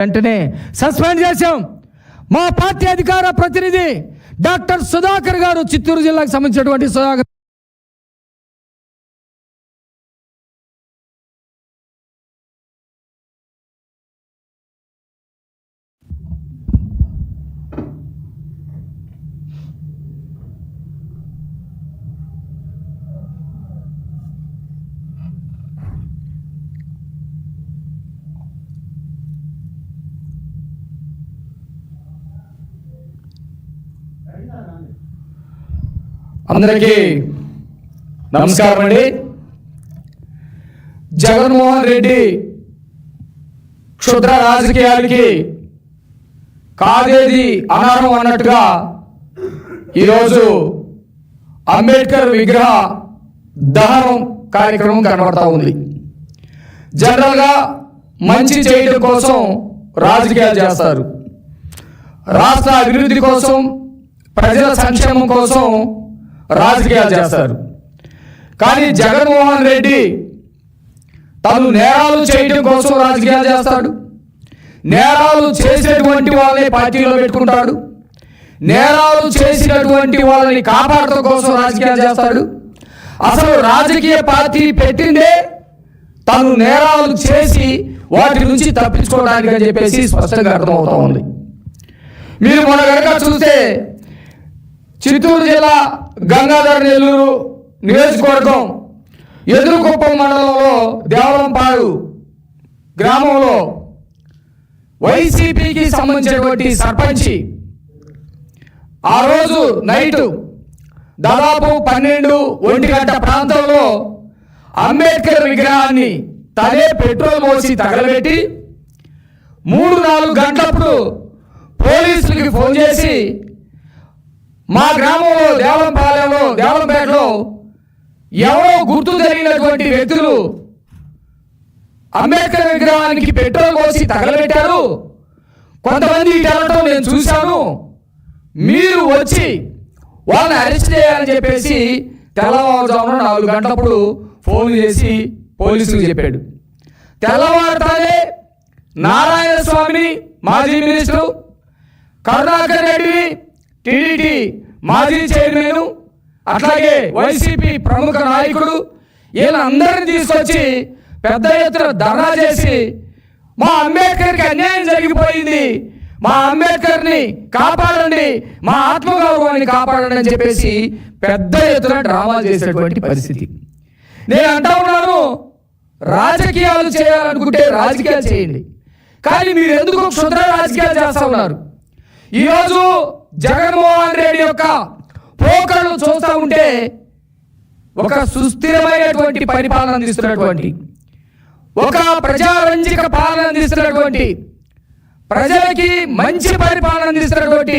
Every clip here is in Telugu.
వెంటనే సస్పెండ్ చేశాం. మా పార్టీ అధికార ప్రతినిధి డాక్టర్ సుధాకర్ గారు చిత్తూరు జిల్లాకు సంబంధించినటువంటి సుధాకర్ అందరికీ నమస్కారం అండి జగన్మోహన్ రెడ్డి క్షుద్ర రాజకీయాలకి కాదేది అనర్హం అన్నట్టుగా ఈరోజు అంబేద్కర్ విగ్రహ దహనం కార్యక్రమం కనబడతా ఉంది. జనరల్గా మంచి చేయడం కోసం రాజకీయాలు చేస్తారు. రాష్ట్ర అభివృద్ధి కోసం ప్రజల సంక్షేమం కోసం రాజకీయాలు చేస్తారు. కానీ జగన్మోహన్ రెడ్డి తను నేరాలు చేయడం కోసం రాజకీయాలు చేస్తాడు. నేరాలు చేసేటువంటి వాళ్ళని పార్టీలో పెట్టుకుంటాడు. నేరాలు చేసినటువంటి వాళ్ళని కాపాడటం కోసం రాజకీయాలు చేస్తాడు. అసలు రాజకీయ పార్టీ పెట్టిందే తను నేరాలు చేసి వాటి నుంచి తప్పించుకోవడానికి అని చెప్పేసి స్పష్టంగా అర్థమవుతా ఉంది. మీరు మొన్న కనుక చూస్తే చిత్తూరు జిల్లా గంగాధర నెల్లూరు నియోజకవర్గం ఎదురుకుప్పం మండలంలో దేవరంపాడు గ్రామంలో వైసీపీకి సంబంధించినటువంటి సర్పంచి. ఆ రోజు నైటు దాదాపు పన్నెండు ఒంటి గంట ప్రాంతంలో అంబేద్కర్ విగ్రహాన్ని తనే పెట్రోల్ పోసి తగలబెట్టి మూడు నాలుగు గంటలప్పుడు పోలీసులకి ఫోన్ చేసి మా గ్రామంలో దేవరంపాలెంలో దేవలంపేటలో ఎవరో గుర్తు తెలియనటువంటి వ్యక్తులు అంబేద్కర్ విగ్రహానికి పెట్రోల్ పోసి తగలబెట్టారు. కొంతమంది వెళ్ళటం నేను చూశాను. మీరు వచ్చి వాళ్ళని అరెస్ట్ చేయాలని చెప్పేసి తెల్లవారుజామున నాలుగు గంటలప్పుడు ఫోన్ చేసి పోలీసులు చెప్పాడు. తెల్లవారుతానే నారాయణ స్వామిని మాజీ మినిస్టరు కరుణాకర్ రెడ్డిని టీడీటీ మాజీ చైర్మన్ అట్లాగే వైసీపీ ప్రముఖ నాయకుడు వీళ్ళందరినీ తీసుకొచ్చి పెద్ద ఎత్తున ధర్నా చేసి మా అంబేద్కర్కి అన్యాయం జరిగిపోయింది. మా అంబేద్కర్ని కాపాడండి. మా ఆత్మగౌరవాన్ని కాపాడండి అని చెప్పేసి పెద్ద ఎత్తున డ్రామా చేసేటువంటి పరిస్థితి. నేను అంటా ఉన్నాను రాజకీయాలు చేయాలనుకుంటే రాజకీయాలు చేయండి. కానీ మీరు ఎందుకు క్షుద్ర రాజకీయాలు చేస్తా ఉన్నారు? ఈరోజు జగన్మోహన్ రెడ్డి యొక్క పోకడలు చూస్తూ ఉంటే ఒక సుస్థిరమైనటువంటి పరిపాలన అందిస్తున్నటువంటి ఒక ప్రజారంజిక పాలన అందిస్తున్నటువంటి ప్రజలకి మంచి పరిపాలన అందిస్తున్నటువంటి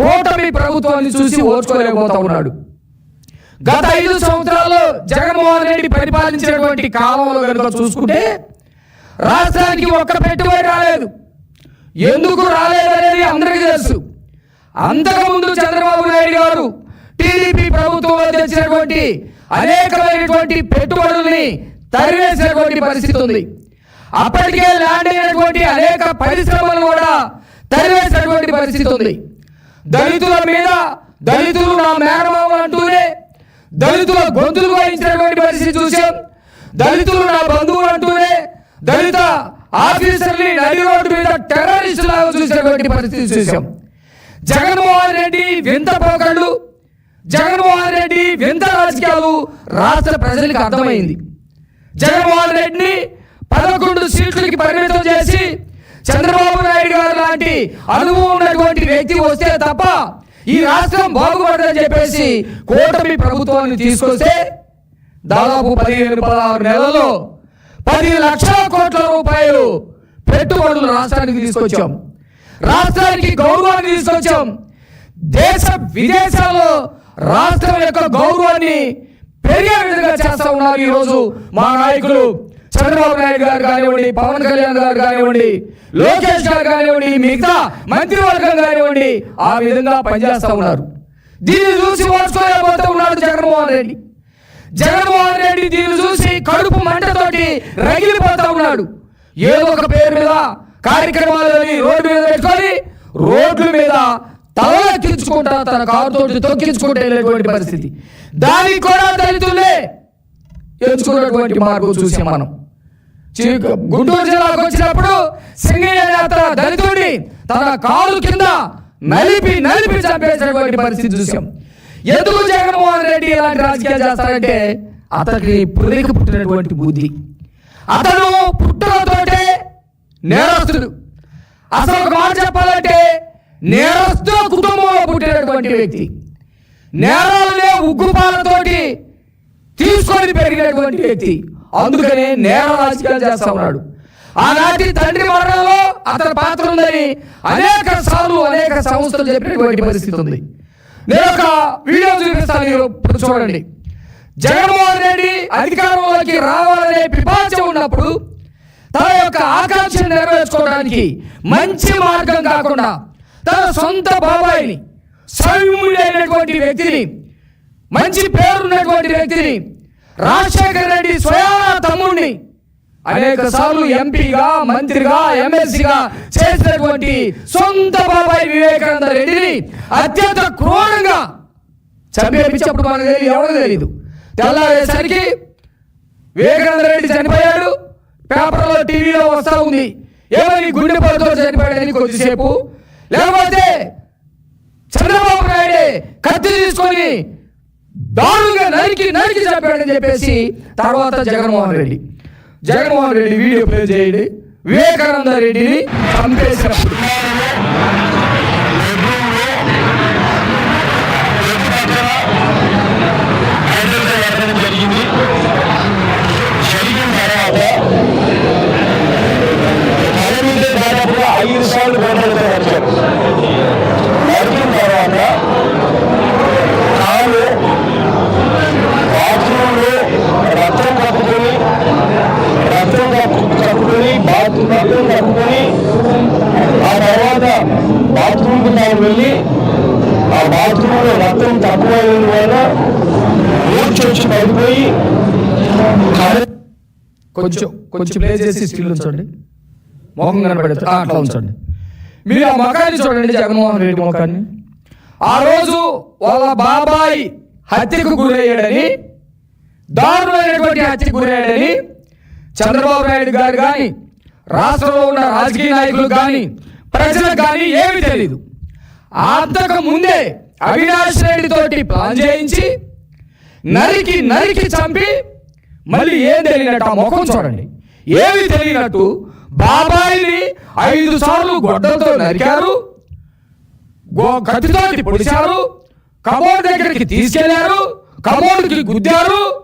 కూటమి ప్రభుత్వాన్ని చూసి ఓర్చుకోలేకపోతా ఉన్నాడు. గత ఐదు సంవత్సరాల్లో జగన్మోహన్ రెడ్డి పరిపాలించినటువంటి కాలంలో కనుక చూసుకుంటే రాష్ట్రానికి ఒక్క పెట్టుబడి రాలేదు. ఎందుకు రాలేదు అనేది అందరికీ తెలుసు. అంతకుముందు చంద్రబాబు నాయుడు గారు టీడీపీ ప్రభుత్వంలో తెచ్చినటువంటి అనేకమైనటువంటి పెట్టుబడుల్ని తరివేసినటువంటి పరిస్థితి ఉంది. అప్పటికే ల్యాండ్ అయినటువంటి అనేక పరిశ్రమలు కూడా తరివేసినటువంటి పరిస్థితి ఉంది. దళితుల మీద దళితులు నా మేనమామలు అంటూనే దళితుల గొంతులు వహించినటువంటి పరిస్థితి చూసాం దళితులు నా బంధువులు అంటూనే దళిత ఆఫీసర్ని నడి రోడ్డు మీద టెర్రరిస్టులాగా చూసినటువంటి పరిస్థితి చూసాం జగన్మోహన్ రెడ్డి వింత పోకళ్ళు. జగన్మోహన్ రెడ్డి వింత రాజకీయాలు రాష్ట్ర ప్రజలకు అర్థమైంది. జగన్మోహన్ రెడ్డిని పదకొండు సీట్లకి పరిమితం చేసి చంద్రబాబు నాయుడు గారు లాంటి అనుభవం ఉన్నటువంటి వ్యక్తి వస్తే తప్ప ఈ రాష్ట్రం బాగుపడదని చెప్పేసి కూటమి ప్రభుత్వాన్ని తీసుకొస్తే దాదాపు పదిహేను పదహారు నెలల్లో పది లక్షల కోట్ల రూపాయలు పెట్టుబడులు రాష్ట్రానికి తీసుకొచ్చాం. రాష్ట్రానికి గౌరవాన్ని తీసుకొచ్చాం. దేశ విదేశాల్లో రాష్ట్రం యొక్క గౌరవాన్ని పెరిగే విధంగా చేస్తా ఉన్నారు ఈరోజు మా నాయకులు చంద్రబాబు నాయుడు గారు కానివ్వండి పవన్ కళ్యాణ్ గారు కానివ్వండి లోకేష్ గారు కానివ్వండి మిగతా మంత్రివర్గం కానివ్వండి ఆ విధంగా పనిచేస్తూ ఉన్నారు. దీన్ని చూసి ఓర్చుకోలేకపోతూ ఉన్నాడు జగన్మోహన్ రెడ్డి. జగన్మోహన్ రెడ్డి దీన్ని చూసి కడుపు మంటతోటి రగిలిపోతా ఉన్నాడు. ఏదో ఒక పేరు మీద కార్యక్రమాలని రోడ్డు మీద పెట్టుకొని రోడ్ల మీద తలకించుకుంటా తన కారుతో తొక్కించుకుంటే వెళ్ళేటువంటి పరిస్థితి. దానికి కూడా దళితులే ఎంచుకున్నటువంటి మార్గం చూసాం మనం. గుంటూరు జిల్లాకు వచ్చినప్పుడు సింగయ్య నేత దళితుడిని తన కారు కింద నలిపి నలిపి చంపేసినటువంటి పరిస్థితి చూసాం. ఎందుకు జగన్మోహన్ రెడ్డి ఇలాంటి రాజకీయాలు చేస్తారంటే అతనికి పురికి పుట్టినటువంటి బుద్ధి. అతను పుట్టుకతోటే నేరస్తుడు. అసలు ఒక మాట చెప్పాలంటే నేరస్తు కుటుంబంలో పుట్టినటువంటి వ్యక్తి. నేరాలనే ఉగ్గుపాలతోటి తీసుకొని పెరిగినటువంటి వ్యక్తి. అందుకనే నేర రాజకీయాలు చేస్తా ఉన్నాడు. ఆనాటి తండ్రి మరణంలో అతని పాత్ర ఉందని అనేక సార్లు అనేక సంస్థలు చెప్పినటువంటి పరిస్థితి ఉంది. నేను ఒక వీడియో చూపిస్తాను మీరు చూడండి. జగన్మోహన్ రెడ్డి అధికారంలోకి రావాలనే పిపాచ ఉన్నప్పుడు తన యొక్క ఆకాంక్షను నెరవేర్చుకోవడానికి మంచి మార్గం కాకుండా తన సొంత బాబాయిని సౌమ్యుడైనటువంటి వ్యక్తిని మంచి పేరున్నటువంటి వ్యక్తిని రాజశేఖర రెడ్డి స్వయాన తమ్ముడిని అనేక సార్లు ఎంపీగా మంత్రిగా ఎమ్మెల్సీగా చేసినటువంటి సొంత బాబాయ్ వివేకానంద రెడ్డిని అత్యంత క్రూరంగా చంపేపించినప్పుడు మనకు తెలియదు ఎవరికి తెలియదు తెల్లారేసరికి వివేకానంద రెడ్డి చనిపోయాడు. పేపర్లో టీవీలో వస్తా ఉంది. ఏమని గుండెపోటుతో చనిపోయాడని కొద్దిసేపు. లేకపోతే చంద్రబాబు నాయుడే కత్తి తీసుకొని దారుణంగా నరికి నరికి చంపాడని చెప్పేసి తర్వాత జగన్మోహన్ రెడ్డి. జగన్మోహన్ రెడ్డి వీడియో ప్లే చేయండి. వివేకానంద రెడ్డిని చంపేసినప్పుడు. ఐదు సార్లు గోడలతో వచ్చారు నడిచిన తర్వాత కాలు బాత్రూంలో రక్తం కప్పుకొని రక్తం కప్పు కప్పుకొని బాత్రూమ్ రక్తం కప్పుకొని ఆ తర్వాత బాత్రూమ్కి తాను వెళ్ళి ఆ బాత్రూంలో రక్తం తక్కువైన వల్ల మూర్చొచ్చి పడిపోయి కొంచెం కొంచెం ప్లే చేసి స్టిల్ ఉంచండి. మొహం కనపడదు ఆ, అట్లా ఉంచండి. మీరు ఆ ముఖాన్ని చూడండి జగన్మోహన్ రెడ్డి ముఖాన్ని. ఆ రోజు వాళ్ళ బాబాయ్ హత్యకు గురయ్యాడని దారుణమైనటువంటి హత్యకు గురయ్యాడని చంద్రబాబు నాయుడు గారు కానీ రాష్ట్రంలో ఉన్న రాజకీయ నాయకులు కానీ ప్రజలకు కానీ ఏమీ తెలియదు అంతకు ముందే అవినాష్ రెడ్డి తోటి ప్లాన్ చేయించి నరికి నరికి చంపి మళ్ళీ ఏం తెలియనట్టు ఆ ముఖం చూడండి. ఏమి తెలియనట్టు బాబాయిని ఐదు సార్లు గొడ్డలతో నరికారు. కత్తితో పొడిచారు. కబోర్డ్ దగ్గరికి తీసుకెళ్ళారు. కబోర్డ్కి గుద్దారు.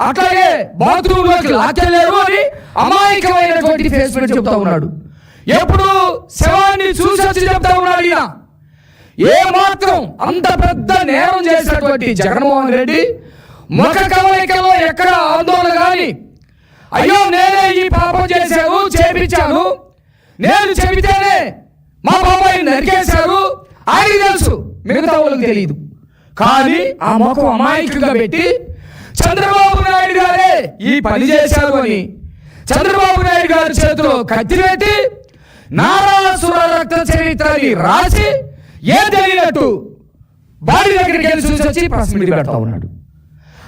అట్లాగే బాత్రూమ్లోకి లాక్కెళ్ళారు అని అమాయకమైనటువంటి ఫేస్మెంట్ చెప్తా ఉన్నాడు. ఎప్పుడు శవాన్ని చూసి వచ్చి చెప్తా ఉన్నాడు ఈయన. ఏ మాత్రం అంత పెద్ద నేరం చేసినటువంటి జగన్మోహన్ రెడ్డి ముఖ కవలికలో ఎక్కడ ఆందోళన కానీ అయ్యో నేనే ఈ పాపం చేశాను చేపించాను. నేను చెబితేనే మా బాబాయ్ నరికేశారు. ఆయన తెలుసు మిగతా వాళ్ళకి తెలియదు కానీ ఆ ముఖం అమాయకంగా పెట్టి చంద్రబాబు నాయుడు గారే ఈ పని చేశారు అని చంద్రబాబు నాయుడు గారి చేతిలో కత్తి పెట్టి నారాసుర రక్త చరిత్రని రాసి ఏం తెలియనట్టు బాడీ దగ్గరికి వెళ్ళి చూసి వచ్చి ప్రెస్ మీట్ పెడతా ఉన్నాడు.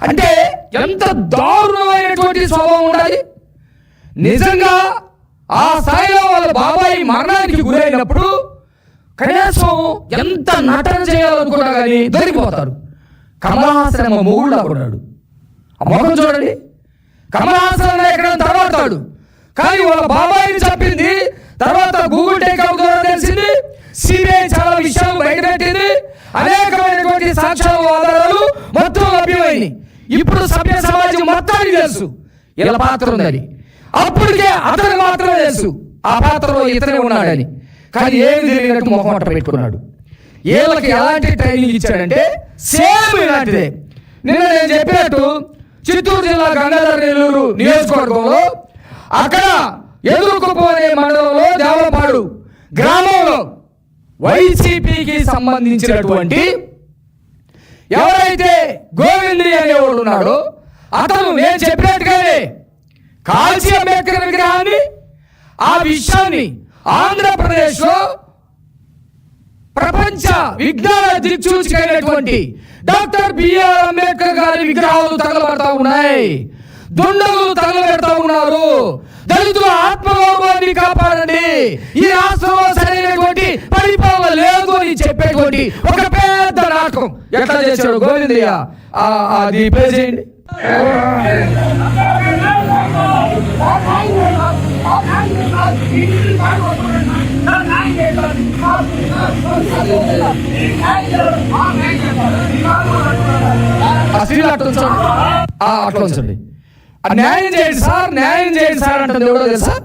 అంటే ఎంత దారుణమైనటువంటి స్వభావం నిజంగా ఆ స్థాయిలో వాళ్ళ బాబాయి మరణానికి గురైనప్పుడు కనీసం ఎంత నటన చేయాలనుకున్నా కానీ దొరికిపోతారు. కమలాసన మొగుళ్ళ కొన్నాడు. ఆ చూడండి. కమలాసన ఎక్కడ తర్వాతాడు కానీ వాళ్ళ బాబాయిని చెప్పింది తర్వాత గూగుల్ టేకప్ ద్వారా తెలిసింది సిబిఐ చాలా విషయాలు బయటపెట్టింది అనేకమైనటువంటి సాక్ష్యాలు ఆధారాలు మొత్తం లభ్యమైంది ఇప్పుడు సభ్య సమాజం మొత్తానికి తెలుసు. ఇలా పాత్ర ఉందని. అప్పటికే అతను మాత్రమే తెలుసు. ఆ పాత్రలో ఇతనే ఉన్నాడని. కానీ ఏమి తెలియనట్టు మొహమాట పెట్టుకున్నాడు. వీళ్ళకి ఎలాంటి ట్రైనింగ్ ఇచ్చాడంటే సేమ్ ఇలాంటిదే. నిన్న నేను చెప్పినట్టు చిత్తూరు జిల్లా గంగాధర నెల్లూరు నియోజకవర్గంలో అక్కడ ఎదురుకుప్పం అనే మండలంలో దేవలపాడు గ్రామంలో వైసీపీకి సంబంధించినటువంటి ఎవరైతే గోవింది అనేవాడు ఉన్నాడో అతను నేను చెప్పినట్టుగానే కాల్చి అంబేద్కర్ విగ్రహాన్ని ఆ విషయాన్ని ఆంధ్రప్రదేశ్లో ప్రపంచ విజ్ఞాన దిక్సూచికైనటువంటి డాక్టర్ బిఆర్ అంబేద్కర్ గారి విగ్రహాలు తగలబడతా ఉన్నాయి. దుండగులు తగలబెడతా ఉన్నారు. దళితుల ఆత్మగౌరవాన్ని కాపాడండి. ఈ రాష్ట్రంలో సరైనటువంటి పరిపాలన లేదు అని చెప్పేటువంటి ఒక పెద్ద నాటకం ఎట్లా చేశాడు గోవిందయ్య? ఆ- అది చేయండి అట్లా ఉంచండి. ఆ, ఆ, న్యాయం చేయండి సార్ న్యాయం చేయండి సార్ అంటుంది ఎవడో తెలుసా?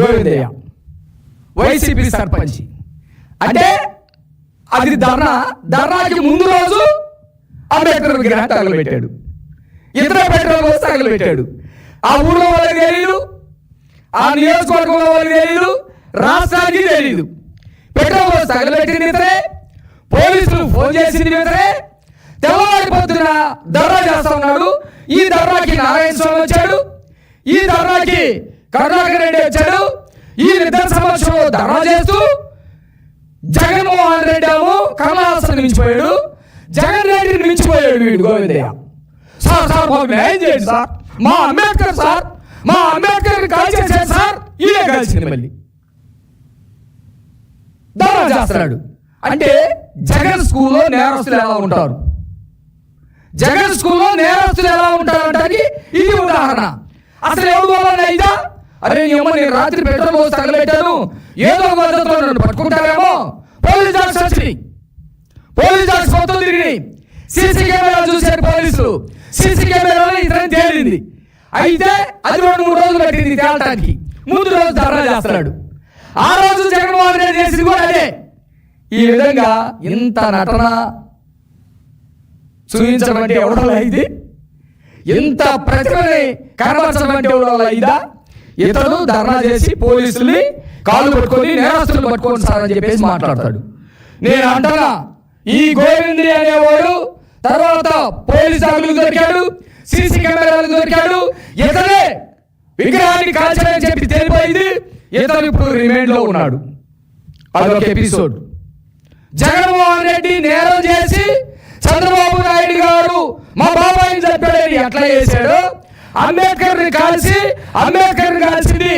గోవిందయ్య. వైసీపీ సర్పంచ్. అంటే అది ధర్నా ధర్నాకి ముందు రోజు అంబేద్కర్ విగ్రహం తగలబెట్టాడు. ఇతర పెట్రోల్ పోసి తగలబెట్టాడు ఆ ఊళ్ళో వాళ్ళకి తెలియదు ఆ నియోజకవర్గంలో వాళ్ళకి తెలియదు రాష్ట్రానికి తెలియదు పెట్రోల్ పోసి తగలబెట్టిన ఇతరే పోలీసులు ఫోన్ చేసింది ఇతరే. తెల్లవారి పొద్దున చేస్తా ఉన్నాడు. ఈ దర్రాకి నారాయణ స్వామి వచ్చాడు. ఈ దర్రాకి కరుణాకర్ రెడ్డి వచ్చాడు. ఈ ఇద్దరు సమక్షంలో ధర్నా చేస్తూ జగన్మోహన్ రెడ్డి ఏమో కమలహాసన్ మించిపోయాడు జగన్ రెడ్డిని మించిపోయాడు వీడు గోవిందయ్య. సార్ సార్ మాకు న్యాయం చేయండి సార్. మా అంబేద్కర్ సార్. మా అంబేద్కర్ కాల్ సార్. ఇదే కలిసింది మళ్ళీ. దారా చేస్తున్నాడు అంటే జగన్ స్కూల్లో నేరస్తులు ఎలా ఉంటారు? జగన్ స్కూల్లో నేరస్తులు ఎలా ఉంటారు అంటే ఇది ఉదాహరణ. అసలు ఎవరు వల్ల ఇదా అరే నీ నేను రాత్రి పెట్రోల్ పోసి తగలబెట్టాను. ఏదో ఒక నన్ను పట్టుకుంటారేమో? పోలీస్ డాక్స్ వచ్చినాయి. పోలీస్ డాక్స్ మొత్తం తిరిగి సీసీ కెమెరా చూశారు పోలీసులు. సీసీ కెమెరాలో ఇతను తేలింది. అయితే అది రెండు మూడు రోజులు పట్టింది తేలటానికి. ముందు రోజు ధర్నా చేస్తున్నాడు. ఆ రోజు జగన్మోహన్ రెడ్డి చేసింది కూడా అదే. ఈ విధంగా ఇంత నటన చూపించడం అంటే ఇది ఇంత ప్రతిభని కనబరచడం అంటే ఇదా ఇతడు ధర్నా చేసి పోలీసుల్ని కాళ్ళు పట్టుకొని నేరస్తులు పట్టుకొని సార్ అని చెప్పేసి మాట్లాడతాడు. నేను అంటనా ఈ గోవింద్రి అనేవాడు తర్వాత పోలీస్ ఆకులకు దొరికాడు సీసీ కెమెరాలకు దొరికాడు. ఇతనే విగ్రహాన్ని కాల్చాడని చెప్పి తెలిపోయింది. ఇతను ఇప్పుడు రిమైండ్లో ఉన్నాడు. అదొక ఎపిసోడ్. జగన్మోహన్ రెడ్డి నేరం చేసి చంద్రబాబు నాయుడు గారు మా బాబాయిని చెప్పాడని ఎట్లా చేశాడు అంబేద్కర్ని కలిసి అంబేద్కర్ని కలిసింది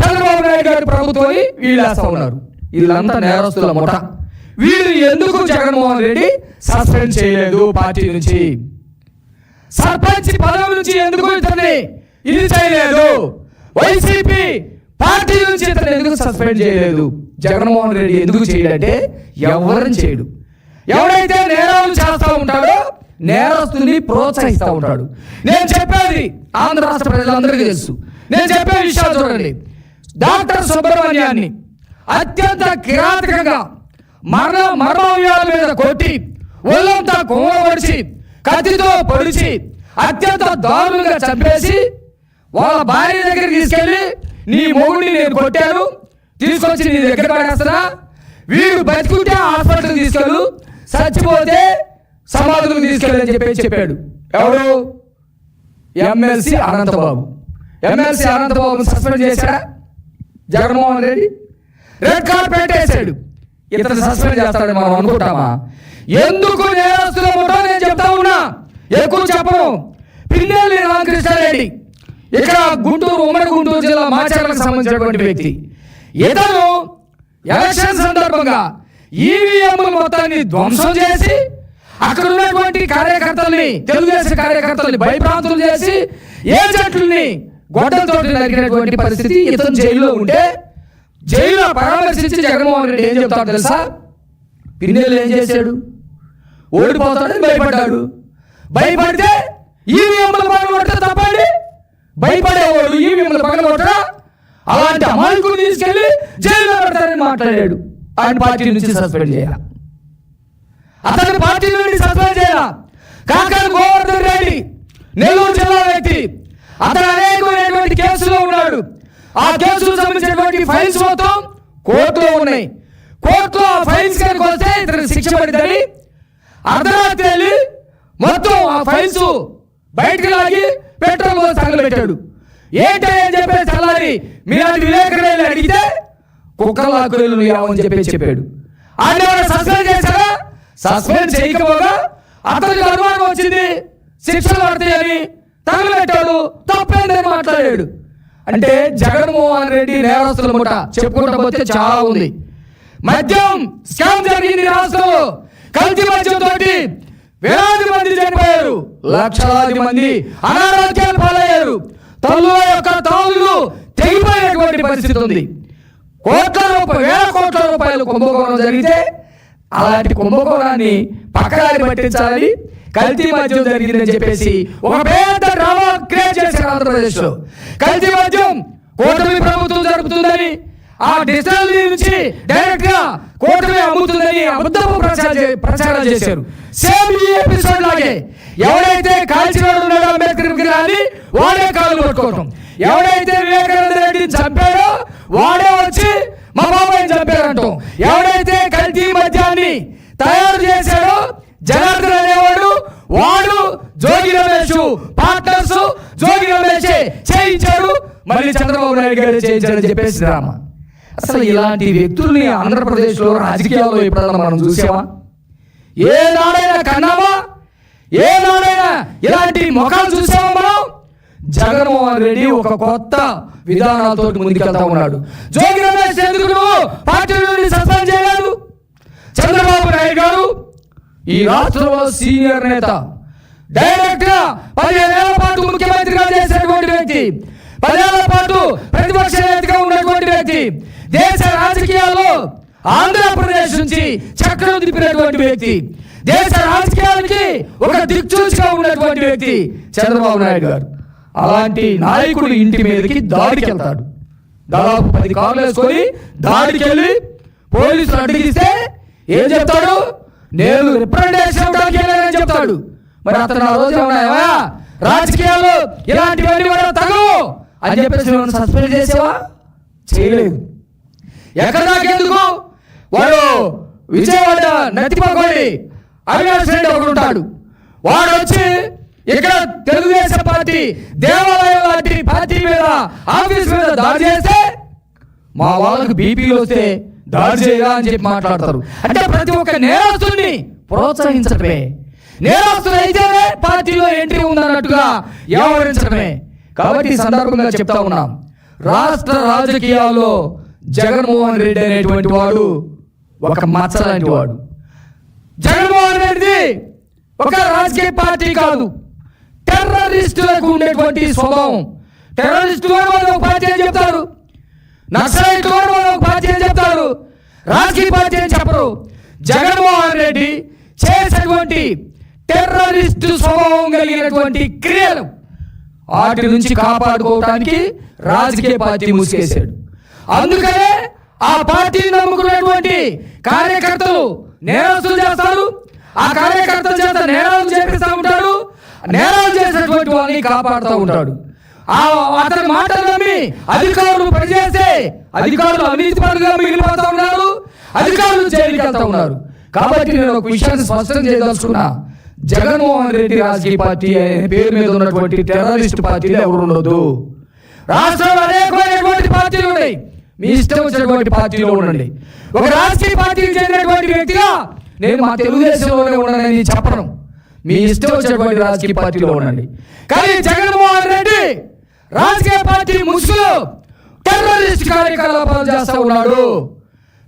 చంద్రబాబు నాయుడు గారి ప్రభుత్వం అని ఉన్నారు. వీళ్ళంతా నేరస్తుల ముఠ. వీళ్ళు ఎందుకు జగన్మోహన్ రెడ్డి సస్పెండ్ చేయలేదు పార్టీ నుంచి? సర్పంచ్ పదవి నుంచి ఎందుకు ఇతన్ని ఇది చేయలేదు? వైసీపీ పార్టీ నుంచి ఇతను ఎందుకు సస్పెండ్ చేయలేదు? జగన్మోహన్ రెడ్డి ఎందుకు చేయడంటే ఎవరిని చేయడు. ఎవడైతే నేరాలు చేస్తూ ఉంటాడో నేరస్తుని ప్రోత్సహిస్తూ ఉంటాడు. నేను చెప్పేది ఆంధ్ర రాష్ట్ర ప్రజలందరికీ తెలుసు. నేను చెప్పే విషయాలు చూడండి. డాక్టర్ సుబ్రహ్మణ్యాన్ని అత్యంత కిరాతకంగా మరణ మర్మవ్యాల మీద కొట్టి ఒళ్ళంతా కుమ్మబడిచి కత్తితో పొడిచి అత్యంత దారుణంగా చంపేసి వాళ్ళ భార్య దగ్గరికి తీసుకెళ్ళి నీ మొగుడిని నేను కొట్టాను తీసుకొచ్చి నీ దగ్గర పడేస్తున్నా వీడు బతుకుంటే హాస్పిటల్కి తీసుకెళ్ళు చచ్చిపోతే సమాధులకు తీసుకెళ్ళని చెప్పి చెప్పాడు. ఎవరు MLC Anantababu. MLC Anantababu suspend చేశాడా? జగన్మోహన్ రెడ్డి. రెడ్ కార్పెట్ వేసాడు ఇతను సస్పెండ్ చేస్తాడని మనం అనుకుంటామా? ఎందుకు నేరస్తులు నేను చెప్తా ఉన్నా. ఎక్కువ చెప్పను. పిన్నెల్లి రామకృష్ణారెడ్డి. ఇక్కడ గుంటూరు ఉమ్మడి గుంటూరు జిల్లా మాచర్లకు సంబంధించినటువంటి వ్యక్తి. ఇతను ఎలక్షన్ సందర్భంగా ఈవీఎం మొత్తాన్ని ధ్వంసం చేసి అక్కడ ఉన్నటువంటి కార్యకర్తల్ని తెలుగుదేశం కార్యకర్తల్ని భయప్రాంతులు చేసి ఏజెంట్లని గొడ్డలతో నరికినటువంటి పరిస్థితి ఇతను జైల్లో ఉంటే జైల్లో పరామర్శించి జగన్మోహన్ రెడ్డి ఏం చెప్తాడు తెలుసా? పిన్నెల్లి ఏం చేశాడు? ఓడిపోతాడని భయపడ్డాడు. భయపడితే ఈవీఎంలు పగలగొడితే తప్పండి. భయపడేవాడు ఈవీఎంలు పగలగొట్టడా అలాంటి అమాయకులు తీసుకెళ్ళి జైల్లో పెడతారని మాట్లాడాడు. ఆయన పార్టీ నుంచి సస్పెండ్ చేయాలి? అతని పార్టీ నుండి సస్పెండ్ చేయాలి? కాకర గోవర్ధన్ రెడ్డి నెల్లూరు జిల్లా వ్యక్తి. అతను అనేకమైనటువంటి కేసులో ఉన్నాడు. ఆ కేసులకు సంబంధించినటువంటి ఫైల్స్ మొత్తం కోర్టులో ఉన్నాయి. కోర్టులో ఆ ఫైల్స్ కనుక వస్తే ఇతను శిక్ష పడిందని అర్ధరాత్రి వెళ్ళి మొత్తం ఆ ఫైల్స్ బయటకు లాగి పెట్రోల్ పోసి తగలబెట్టాడు ఏంటి అని చెప్పేసి తెల్లారి మీలాంటి విలేకరులు అడిగితే కుక్కలాకులు అని చెప్పి చెప్పాడు. ఆయన ఏమైనా సస్పెండ్ చేశారా సస్పెండ్ చేయకపోగా అతనికి అనుమానం వచ్చింది. శిక్షలు పడతాయని తగలబెట్టాడు తప్పేందని మాట్లాడాడు. అంటే జగన్మోహన్ రెడ్డి నేరస్తుల ముఠ చెప్పుకుంటా పోతే చాలా ఉంది. మద్యం స్కామ్ జరిగింది ఈ రాష్ట్రంలో. కల్తీ మద్యంతో వేలాది మంది చనిపోయారు. లక్షలాది మంది అనారోగ్యాలు పాలయ్యారు. తల్లుల యొక్క తాళ్ళు తెగిపోయినటువంటి పరిస్థితి ఉంది. కోట్ల రూపాయలు వేల కోట్ల రూపాయలు కుంభకోణం జరిగితే అలాంటి కుంభకోణాన్ని పక్కదారి పట్టించాలి. కల్తీ మద్యం జరిగిందని చెప్పేసి ఒక పెద్ద డ్రామా క్రియేట్ చేశారు ఆంధ్రప్రదేశ్ కల్తీ మద్యం కూటమి ప్రభుత్వం జరుపుతుందని ఆ డిజిటల్ నుంచి డైరెక్ట్గా కూటమి అమ్ముతుందని అబద్ధపు ప్రచారం చే- ప్రచారం చేశారు. సేమ్ ఈ ఎపిసోడ్ లాగే ఎవడైతే కాల్చినాడు ఉన్నాడో అంబేద్కర్ విగ్రహాన్ని వాడే కాలు కొట్టుకోవటం ఎవడైతే వివేకానంద రెడ్డిని చంపాడో వాడే వచ్చి మా బాబాయ్ని చంపాడంటాం. ఎవడైతే కల్తీ మద్యాన్ని తయారు చేశాడో జనార్దన్ అనేవాడు వాడు జోగి రమేష్ పార్ట్నర్స్ జోగి రమేష్ చేయించాడు. మళ్ళీ చంద్రబాబు నాయుడు గారు చేయించారని చెప్పేసి రామ. అసలు ఇలాంటి వ్యక్తుల్ని ఆంధ్రప్రదేశ్లో రాజకీయాల్లో ఎప్పుడన్నా మనం చూసామా? ఏ నాడైనా కన్నామా? ఏ నాడైనా ఇలాంటి ముఖాలు చూసామా మనం? జగన్మోహన్ రెడ్డి ఒక కొత్త విధానాలతో ముందుకెళ్తా ఉన్నాడు. జోగి రమేష్ ఎందుకు పార్టీ నుండి సస్పెండ్ చేయలేదు. చంద్రబాబు నాయుడు గారు ఈ రాష్ట్రంలో సీనియర్ నేత డైరెక్ట్గా పదిహేనేళ్ళ పాటు ముఖ్యమంత్రిగా చేసినటువంటి వ్యక్తి పదేళ్ళ పాటు ప్రతిపక్ష నేతగా ఉన్నటువంటి వ్యక్తి దేశ రాజకీయాల్లో ఆంధ్రప్రదేశ్ నుంచి చక్రం తిప్పినటువంటి వ్యక్తి దేశ రాజకీయాలకి ఒక దిక్చూచిగా ఉన్నటువంటి వ్యక్తి చంద్రబాబు నాయుడు గారు. అలాంటి నాయకుడు ఇంటి మీదకి దాడికి వెళ్తాడు దాదాపు పది కార్లు వేసుకొని దాడికి వెళ్ళి పోలీసులు అడ్డగిస్తే ఏం చెప్తాడు? నేను రిప్రజెంటేషన్ ఇవ్వడానికి వెళ్ళానని చెప్తాడు. మరి అతను ఆ రోజు ఉన్నాయా రాజకీయాలు ఇలాంటివన్నీ కూడా తగవు అని చెప్పేసి నువ్వు సస్పెండ్ చేసావా? చేయలేదు. ఎక్కడ దాకెందుకు వాడు విజయవాడ నత్తిపకోడి అవినాష్ రెడ్డి ఒకడు ఉంటాడు. వాడు వచ్చి ఇక్కడ తెలుగుదేశం పార్టీ దేవాలయం లాంటి పార్టీ మీద ఆఫీస్ మీద దాడి చేస్తే మా వాళ్ళకు బీపీలు వస్తే దాడి చేయరా అని చెప్పి మాట్లాడతారు. అంటే ప్రతి ఒక్క నేరస్తుని ప్రోత్సహించడమే నేరస్తులు అయితేనే పార్టీలో ఎంట్రీ ఉందన్నట్టుగా వ్యవహరించడమే కాబట్టి ఈ సందర్భంగా చెప్తా ఉన్నాం. రాష్ట్ర రాజకీయాల్లో జగన్మోహన్ రెడ్డి అనేటువంటి వాడు ఒక మచ్చ లాంటి వాడు. జగన్మోహన్ రెడ్డి ఒక రాజకీయ పార్టీ కాదు. టెర్రరిస్టులకు ఉండేటువంటి స్వభావం. టెర్రరిస్టు వాళ్ళు పార్టీ అని చెప్తారు. నక్సలైట్లు కూడా చెప్తారు? రాజకీయ పార్టీ అని చెప్పరు? జగన్మోహన్ రెడ్డి చేసినటువంటి టెర్రరిస్టు స్వభావం కలిగినటువంటి క్రియలు వాటి నుంచి కాపాడుకోవడానికి రాజకీయ పార్టీ ముసుగేశాడు అందుకనే ఆ పార్టీని నమ్ముకున్నటువంటి కార్యకర్తలు నేరస్తులు చేస్తారు. ఆ కార్యకర్తల చేత నేరాలు చేపిస్తూ ఉంటాడు నేరాలు చేసినటువంటి వాళ్ళని కాపాడుతూ ఉంటాడు. అతని మాటలు నమ్మి అధికారులు పనిచేస్తే అధికారులు అవినీతి పరులుగా మిగిలిపోతా ఉన్నారు. అధికారులు జైలుకి వెళ్తా ఉన్నారు. కాబట్టి నేను ఒక విషయాన్ని స్పష్టం చేయదలుచుకున్నా. జగన్మోహన్ రెడ్డి రాజకీయ పార్టీ అనే పేరు మీద ఉన్నటువంటి టెర్రరిస్ట్ పార్టీలు ఎవరు ఉండదు రాష్ట్రంలో అనేకమైనటువంటి పార్టీలు ఉన్నాయి. మీ ఇష్టం వచ్చినటువంటి పార్టీలో ఉండండి. ఒక రాజకీయ పార్టీకి చెందినటువంటి వ్యక్తిగా నేను మా తెలుగుదేశంలోనే ఉండనని చెప్పడం మీ ఇష్టం వచ్చినటువంటి రాజకీయ పార్టీలో ఉండండి. కానీ జగన్మోహన్ రెడ్డి రాజకీయ పార్టీ ముసుగులో టెర్రరిస్ట్ కార్యకలాపాలు చేస్తూ ఉన్నాడు.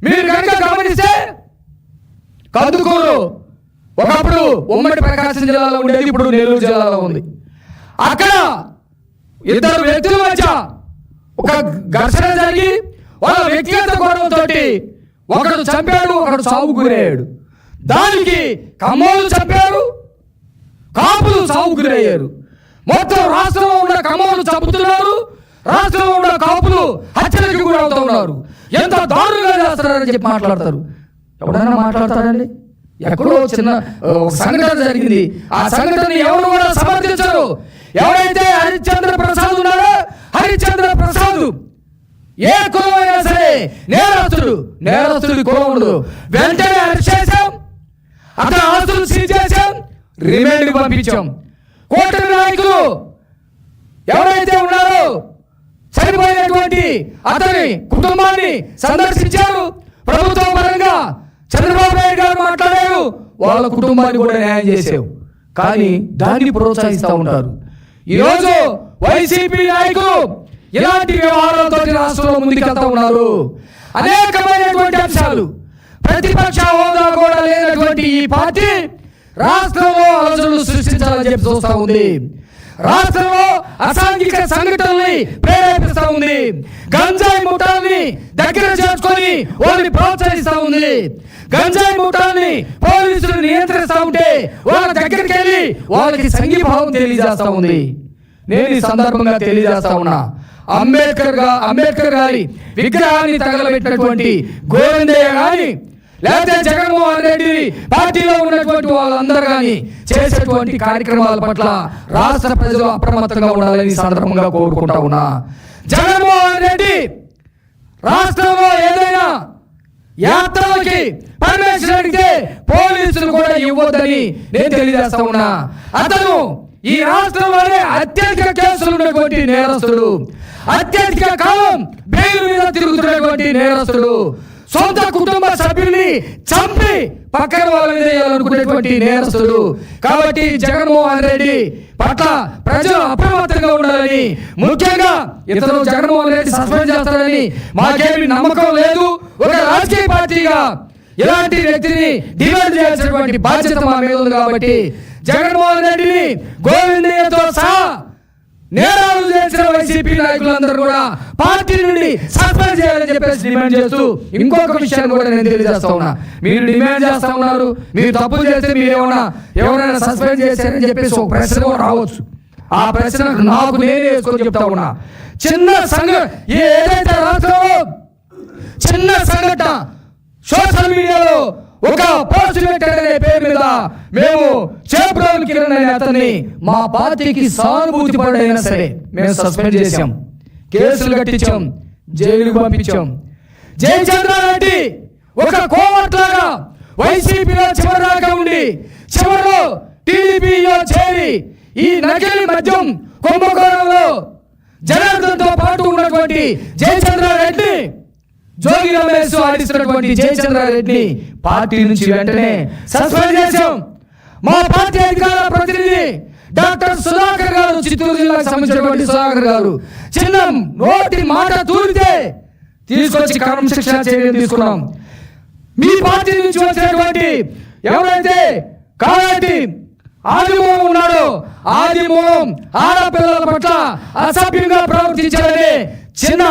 మీరు కనుక గమనిస్తే కందుకూరు ఒకప్పుడు ఉమ్మడి ప్రకాశం జిల్లాలో ఉండేది ఇప్పుడు నెల్లూరు జిల్లాలో ఉంది. అక్కడ ఇద్దరు వ్యక్తుల మధ్య ఒక ఘర్షణ జరిగి వాళ్ళ వ్యక్తిగత గొడవతోటి ఒకడు చంపాడు ఒకడు సాగు గురయ్యాడు. దానికి కమ్మోలు చంపారు కాపులు సాగు గురయ్యారు. మొత్తం రాష్ట్రంలో ఉన్న కమ్మలు చంపుతున్నారు రాష్ట్రంలో ఉన్న కాపులు హత్యలకు అవుతూ ఉన్నారు. ఎంత దారుణంగా చేస్తున్నారని చెప్పి మాట్లాడతారు. ఎవడైనా మాట్లాడతారండి? ఎక్కడో చిన్న సంఘటన జరిగింది. ఆ సంఘటన ఎవరు కూడా సమర్థించరు. ఎవరైతే హరిశ్చంద్ర ప్రసాద్ ఉన్నారో హరిశ్చంద్ర ప్రసాద్ ఏ కులమైనా సరే నేరస్తుడు నేరస్తుడి కులం ఉండదు. వెంటనే అరెస్ట్ చేశాం. అతని ఆస్తులు సీజ్ చేశాం. రిమైండ్ పంపించాం. కూటమి నాయకులు ఎవరైతే ఉన్నారో చనిపోయినటువంటి అతని కుటుంబాన్ని సందర్శించారు. ప్రభుత్వం పరంగా చంద్రబాబు నాయుడు గారు మాట్లాడారు. వాళ్ళ కుటుంబాన్ని కూడా న్యాయం చేసావు కానీ దాన్ని ప్రోత్సహిస్తూ ఉంటారు. ఈరోజు వైసీపీ నాయకులు ఇలాంటి వ్యవహారాలతో రాష్ట్రంలో ముందుకెళ్తా ఉన్నారు? అనేకమైనటువంటి అంశాలు. ప్రతిపక్ష హోదా కూడా లేనటువంటి ఈ పార్టీ రాష్ట్రంలో అలజడులు సృష్టించాలని చెప్పి చూస్తా ఉంది. రాష్ట్రంలో అసాంఘిక సంఘటనల్ని ప్రేరేపిస్తా ఉంది. గంజాయి ముఠాన్ని దగ్గర చేర్చుకొని వాళ్ళని ప్రోత్సహిస్తా ఉంది. గంజాయి ముఠాన్ని పోలీసులు నియంత్రిస్తా ఉంటే వాళ్ళ దగ్గరికి వెళ్ళి వాళ్ళకి సంఘీభావం తెలియజేస్తా ఉంది. నేను ఈ సందర్భంగా తెలియజేస్తా ఉన్నా. అంబేద్కర్గా అంబేద్కర్ గారి విగ్రహాన్ని తగలబెట్టినటువంటి గోవిందయ్య గాని లేకపోతే జగన్మోహన్ రెడ్డి పార్టీలో ఉన్నటువంటి వాళ్ళందరూ కానీ చేసేటువంటి కార్యక్రమాల పట్ల రాష్ట్ర ప్రజలు అప్రమత్తంగా ఉండాలని సందర్భంగా కోరుకుంటా ఉన్నా. జగన్మోహన్ రెడ్డి రాష్ట్రంలో ఏదైనా యాత్రలకి పర్మిషన్ అడిగితే పోలీసులు కూడా ఇవ్వద్దని నేను తెలియజేస్తా ఉన్నా. అతను ఈ రాష్ట్రంలోనే అత్యధిక కేసులు ఉన్నటువంటి నేరస్తుడు. అత్యధిక కాలం బెయిల్ మీద తిరుగుతున్నటువంటి నేరస్తుడు. సొంత కుటుంబ సభ్యుల్ని చంపి పక్కన వాళ్ళ మీద వేయాలనుకునేటువంటి నేరస్తుడు. కాబట్టి జగన్మోహన్ రెడ్డి పట్ల ప్రజలు అప్రమత్తంగా ఉండాలని ముఖ్యంగా ఇతను జగన్మోహన్ రెడ్డి సస్పెండ్ చేస్తారని మాకేమి నమ్మకం లేదు. ఒక రాజకీయ పార్టీగా ఇలాంటి వ్యక్తిని డిమాండ్ చేయాల్సినటువంటి బాధ్యత మా మీద ఉంది కాబట్టి జగన్మోహన్ రెడ్డిని గోవిందయ్యతో సహా నేరాలు చేసిన వైసీపీ నాయకులందరూ కూడా పార్టీ నుండి సస్పెండ్ చేయాలని చెప్పేసి డిమాండ్ చేస్తూ ఇంకొక విషయాన్ని కూడా నేను తెలియజేస్తా ఉన్నా. మీరు డిమాండ్ చేస్తా ఉన్నారు మీరు తప్పు చేస్తే మీరు ఏమన్నా ఎవరైనా సస్పెండ్ చేశారని చెప్పేసి ఒక ప్రశ్న కూడా రావచ్చు. ఆ ప్రశ్న నాకు నేనే వేసుకొని చెప్తా ఉన్నా. చిన్న సంఘ ఏదైతే రాష్ట్రంలో చిన్న సంఘటన సోషల్ మీడియాలో ఒక పోస్ట్ పెట్టాడనే పేరు మీద మేము చేబ్రోల్ కిరణ్ అనే అతన్ని మా పార్టీకి సానుభూతి పడైనా సరే మేము సస్పెండ్ చేశాం. కేసులు కట్టించాం జైలుకు పంపించాం. జయచంద్రారెడ్డి ఒక కోవట్ లాగా వైసీపీలో చివరిదాకా ఉండి చివరిలో టీడీపీలో చేరి ఈ నకిలీ మద్యం కుంభకోణంలో జనార్దన్తో పాటు ఉన్నటువంటి జయచంద్రారెడ్డి జోగి రమేష్ ఆడిస్తున్నటువంటి జయచంద్రారెడ్డిని పార్టీ నుంచి వెంటనే సస్పెండ్ చేశాం. మా పార్టీ అధికార ప్రతినిధి డాక్టర్ సుధాకర్ గారు చిత్తూరు జిల్లాకు సంబంధించినటువంటి సుధాకర్ గారు. చిన్న నోటి మాట తూరితే తీసుకొచ్చి క్రమశిక్షణ చర్యలు తీసుకున్నాం. మీ పార్టీ నుంచి వచ్చినటువంటి ఎవరైతే కావేటి ఆదిమూలం ఉన్నాడో ఆదిమూలం ఆడపిల్లల పట్ల అసభ్యంగా ప్రవర్తించాడని చిన్న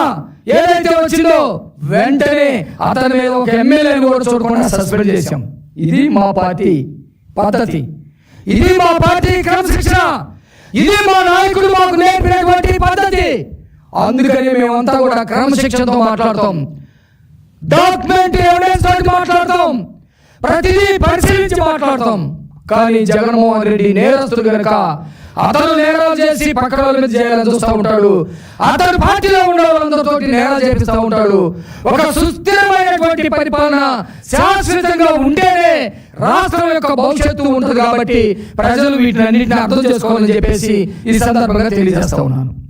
ఏదైతే వచ్చిందో వెంటనే అతని మీద ఒక ఎమ్మెల్యేని కూడా చూడకుండా సస్పెండ్ చేశాం. ఇది మా పార్టీ. పద్ధతి. ఇది మా పార్టీ క్రమశిక్షణ. ఇది మా నాయకుడు మాకు నేర్పినటువంటి పద్ధతి. అందుకని మేమంతా కూడా క్రమశిక్షణతో మాట్లాడతాం. డాక్యుమెంట్ ఎవిడెన్స్ తోటి మాట్లాడతాం. ప్రతిదీ పరిశీలించి మాట్లాడతాం. కానీ జగన్మోహన్ రెడ్డి నేరస్తుడు కనుక అతను నేరాలు చేసి పక్కన వాళ్ళ మీద చేయాలని చూస్తూ ఉంటాడు. అతను పార్టీలో ఉండే వాళ్ళందరితో నేరాలు చేపిస్తూ ఉంటాడు. ఒక సుస్థిరమైనటువంటి పరిపాలన శాశ్వతంగా ఉంటేనే రాష్ట్రం యొక్క భవిష్యత్తు ఉంటుంది కాబట్టి ప్రజలు వీటిని అన్నింటిని అర్థం చేసుకోవాలని చెప్పేసి ఈ సందర్భంగా తెలియజేస్తా ఉన్నాను.